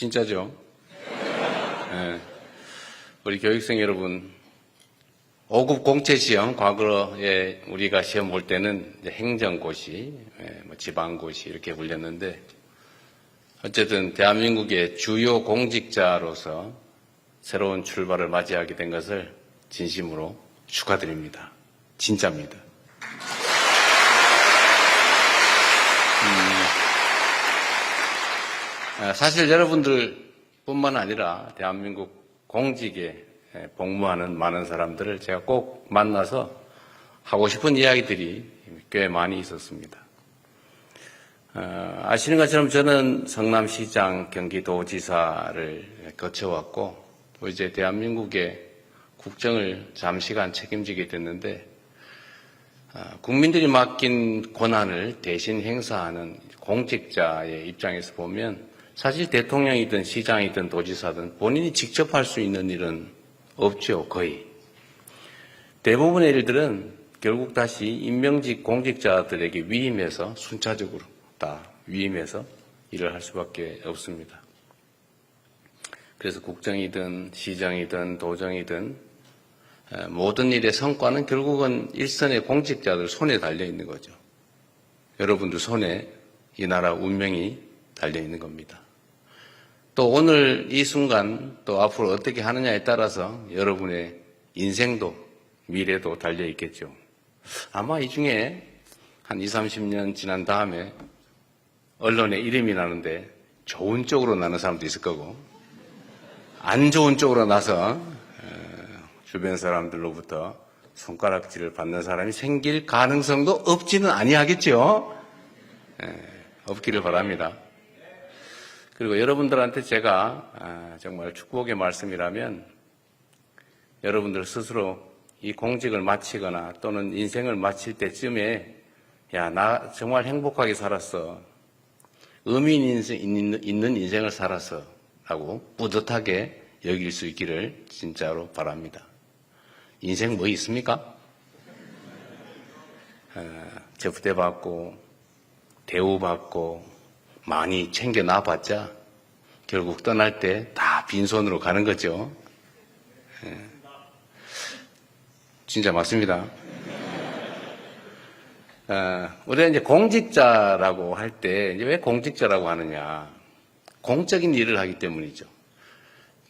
진짜죠? 예. 우리 교육생 여러분, 5급 공채 시험, 과거에 우리가 시험 볼 때는 행정고시, 예, 뭐 지방고시 이렇게 불렸는데, 어쨌든 대한민국의 주요 공직자로서 새로운 출발을 맞이하게 된 것을 진심으로 축하드립니다. 진짜입니다. 사실 여러분들뿐만 아니라 대한민국 공직에 복무하는 많은 사람들을 제가 꼭 만나서 하고 싶은 이야기들이 꽤 많이 있었습니다. 어, 아시는 것처럼 저는 성남시장, 경기도지사를 거쳐왔고 또 이제 대한민국의 국정을 잠시간 책임지게 됐는데 아, 국민들이 맡긴 권한을 대신 행사하는 공직자의 입장에서 보면 사실 대통령이든 시장이든 도지사든 본인이 직접 할 수 있는 일은 없죠, 거의. 대부분의 일들은 결국 다시 임명직 공직자들에게 위임해서 순차적으로 다 위임해서 일을 할 수밖에 없습니다. 그래서 국정이든 시장이든 도정이든 에, 모든 일의 성과는 결국은 일선의 공직자들 손에 달려 있는 거죠. 여러분들 손에 이 나라 운명이 달려 있는 겁니다. 또 오늘 이 순간 또 앞으로 어떻게 하느냐에 따라서 여러분의 인생도 미래도 달려 있겠죠. 아마 이 중에 한 20, 30년 지난 다음에 언론에 이름이 나는데 좋은 쪽으로 나는 사람도 있을 거고 안 좋은 쪽으로 나서 어, 주변 사람들로부터 손가락질을 받는 사람이 생길 가능성도 없지는 아니하겠죠. 예, 없기를 바랍니다. 그리고 여러분들한테 제가 아, 정말 축복의 말씀이라면 여러분들 스스로 이 공직을 마치거나 또는 인생을 마칠 때쯤에 야, 나 정말 행복하게 살았어. 의미 있는 인생을 살았어. 라고 뿌듯하게 여길 수 있기를 진짜로 바랍니다. 인생 뭐 있습니까? 어, 접대받고, 대우받고, 많이 챙겨 놔봤자 결국 떠날 때 다 빈손으로 가는 거죠. 예. 진짜 맞습니다. 어, 우리가 이제 공직자라고 할 때 왜 공직자라고 하느냐? 공적인 일을 하기 때문이죠.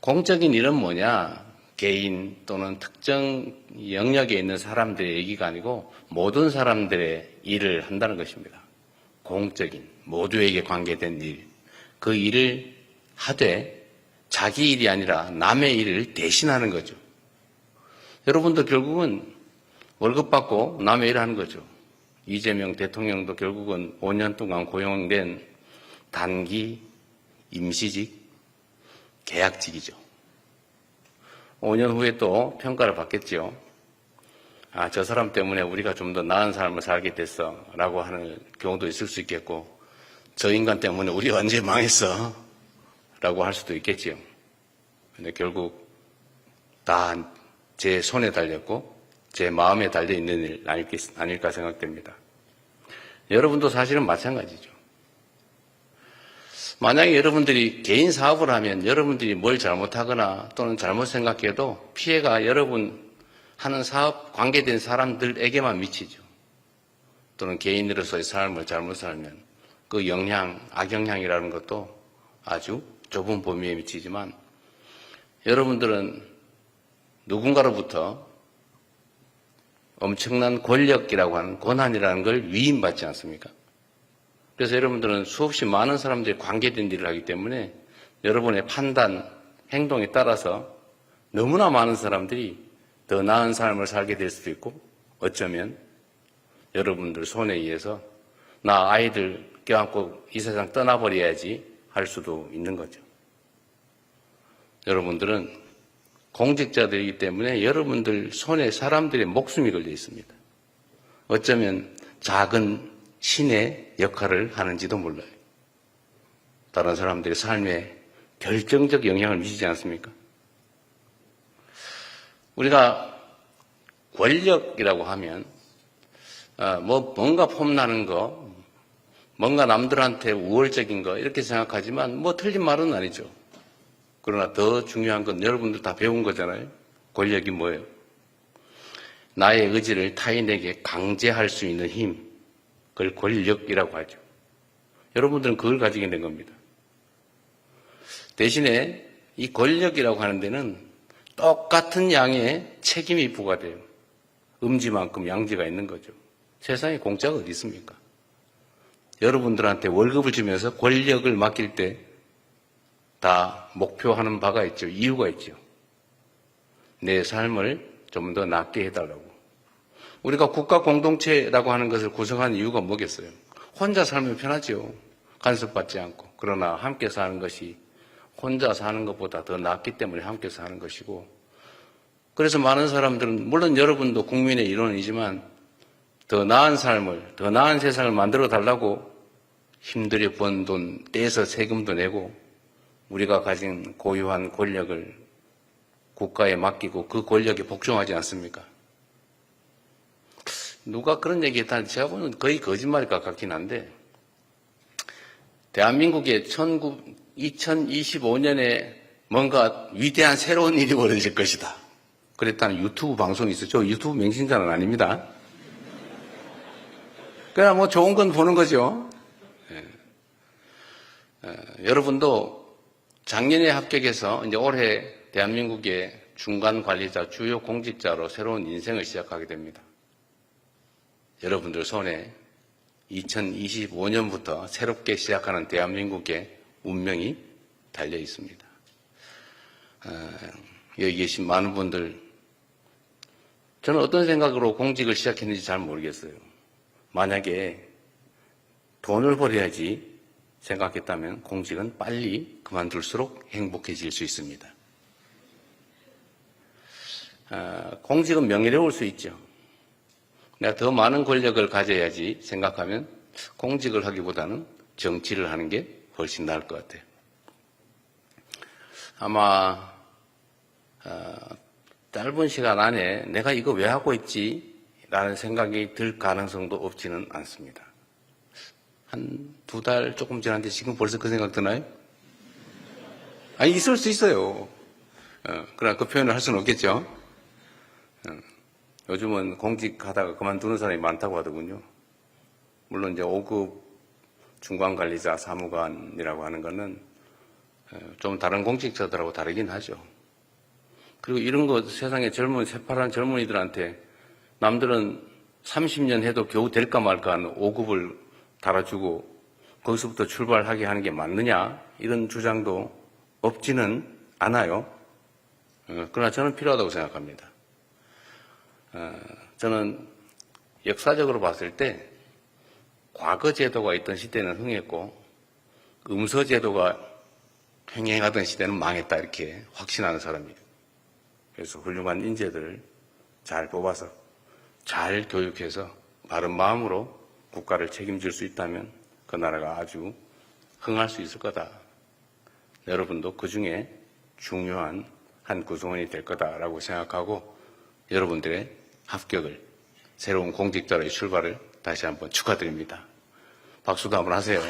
공적인 일은 뭐냐? 개인 또는 특정 영역에 있는 사람들의 얘기가 아니고 모든 사람들의 일을 한다는 것입니다. 공적인 모두에게 관계된 일, 그 일을 하되 자기 일이 아니라 남의 일을 대신하는 거죠. 여러분도 결국은 월급 받고 남의 일을 하는 거죠. 이재명 대통령도 결국은 5년 동안 고용된 단기 임시직 계약직이죠. 5년 후에 또 평가를 받겠죠. 아, 저 사람 때문에 우리가 좀 더 나은 삶을 살게 됐어. 라고 하는 경우도 있을 수 있겠고, 저 인간 때문에 우리 완전히 망했어. 라고 할 수도 있겠지요. 근데 결국 다 제 손에 달렸고, 제 마음에 달려 있는 일 아닐까 생각됩니다. 여러분도 사실은 마찬가지죠. 만약에 여러분들이 개인 사업을 하면 여러분들이 뭘 잘못하거나 또는 잘못 생각해도 피해가 여러분 하는 사업 관계된 사람들에게만 미치죠. 또는 개인으로서의 삶을 잘못 살면 그 영향, 악영향이라는 것도 아주 좁은 범위에 미치지만 여러분들은 누군가로부터 엄청난 권력이라고 하는 권한이라는 걸 위임받지 않습니까? 그래서 여러분들은 수없이 많은 사람들이 관계된 일을 하기 때문에 여러분의 판단, 행동에 따라서 너무나 많은 사람들이 더 나은 삶을 살게 될 수도 있고 어쩌면 여러분들 손에 의해서 나 아이들 껴안고 이 세상 떠나버려야지 할 수도 있는 거죠. 여러분들은 공직자들이기 때문에 여러분들 손에 사람들의 목숨이 걸려 있습니다. 어쩌면 작은 신의 역할을 하는지도 몰라요. 다른 사람들의 삶에 결정적 영향을 미치지 않습니까? 우리가 권력이라고 하면 어, 뭐 뭔가 폼나는 거, 뭔가 남들한테 우월적인 거 이렇게 생각하지만 뭐 틀린 말은 아니죠. 그러나 더 중요한 건 여러분들 다 배운 거잖아요. 권력이 뭐예요? 나의 의지를 타인에게 강제할 수 있는 힘. 그걸 권력이라고 하죠. 여러분들은 그걸 가지게 된 겁니다. 대신에 이 권력이라고 하는 데는 똑같은 양의 책임이 부과돼요. 음지만큼 양지가 있는 거죠. 세상에 공짜가 어디 있습니까? 여러분들한테 월급을 주면서 권력을 맡길 때 다 목표하는 바가 있죠. 이유가 있죠. 내 삶을 좀 더 낫게 해달라고. 우리가 국가 공동체라고 하는 것을 구성하는 이유가 뭐겠어요? 혼자 살면 편하죠. 간섭받지 않고. 그러나 함께 사는 것이 혼자 사는 것보다 더 낫기 때문에 함께 사는 것이고. 그래서 많은 사람들은, 물론 여러분도 국민의 일원이지만 더 나은 삶을, 더 나은 세상을 만들어 달라고 힘들여 번돈 떼서 세금도 내고 우리가 가진 고유한 권력을 국가에 맡기고 그 권력에 복종하지 않습니까? 누가 그런 얘기 했다는지 제가 보는 거의 거짓말일 것 같긴 한데 대한민국에 2025년에 뭔가 위대한 새로운 일이 벌어질 것이다. 그랬다는 유튜브 방송이 있었죠. 유튜브 맹신자는 아닙니다. 그냥 뭐 좋은 건 보는 거죠. 예. 어, 여러분도 작년에 합격해서 이제 올해 대한민국의 중간 관리자, 주요 공직자로 새로운 인생을 시작하게 됩니다. 여러분들 손에 2025년부터 새롭게 시작하는 대한민국의 운명이 달려 있습니다. 어, 여기 계신 많은 분들, 저는 어떤 생각으로 공직을 시작했는지 잘 모르겠어요. 만약에 돈을 벌어야지 생각했다면 공직은 빨리 그만둘수록 행복해질 수 있습니다. 아, 공직은 명예로울 수 있죠. 내가 더 많은 권력을 가져야지 생각하면 공직을 하기보다는 정치를 하는 게 훨씬 나을 것 같아요. 아마 어, 짧은 시간 안에 내가 이거 왜 하고 있지? 라는 생각이 들 가능성도 없지는 않습니다. 한 두 달 조금 지났는데 지금 벌써 그 생각 드나요? 아니, 있을 수 있어요. 어, 그러나 그 표현을 할 수는 없겠죠. 어, 요즘은 공직하다가 그만두는 사람이 많다고 하더군요. 물론 이제 5급 중간관리자 사무관이라고 하는 거는 어, 좀 다른 공직자들하고 다르긴 하죠. 그리고 이런 거 세상에 젊은 새파란 젊은이들한테 남들은 30년 해도 겨우 될까 말까 하는 5급을 달아주고 거기서부터 출발하게 하는 게 맞느냐 이런 주장도 없지는 않아요. 어, 그러나 저는 필요하다고 생각합니다. 어, 저는 역사적으로 봤을 때 과거 제도가 있던 시대는 흥했고 음서 제도가 횡행하던 시대는 망했다 이렇게 확신하는 사람이에요. 그래서 훌륭한 인재들을 잘 뽑아서 잘 교육해서 바른 마음으로 국가를 책임질 수 있다면 그 나라가 아주 흥할 수 있을 거다. 여러분도 그 중에 중요한 한 구성원이 될 거다라고 생각하고 여러분들의 합격을 새로운 공직자로의 출발을 다시 한번 축하드립니다. 박수도 한번 하세요.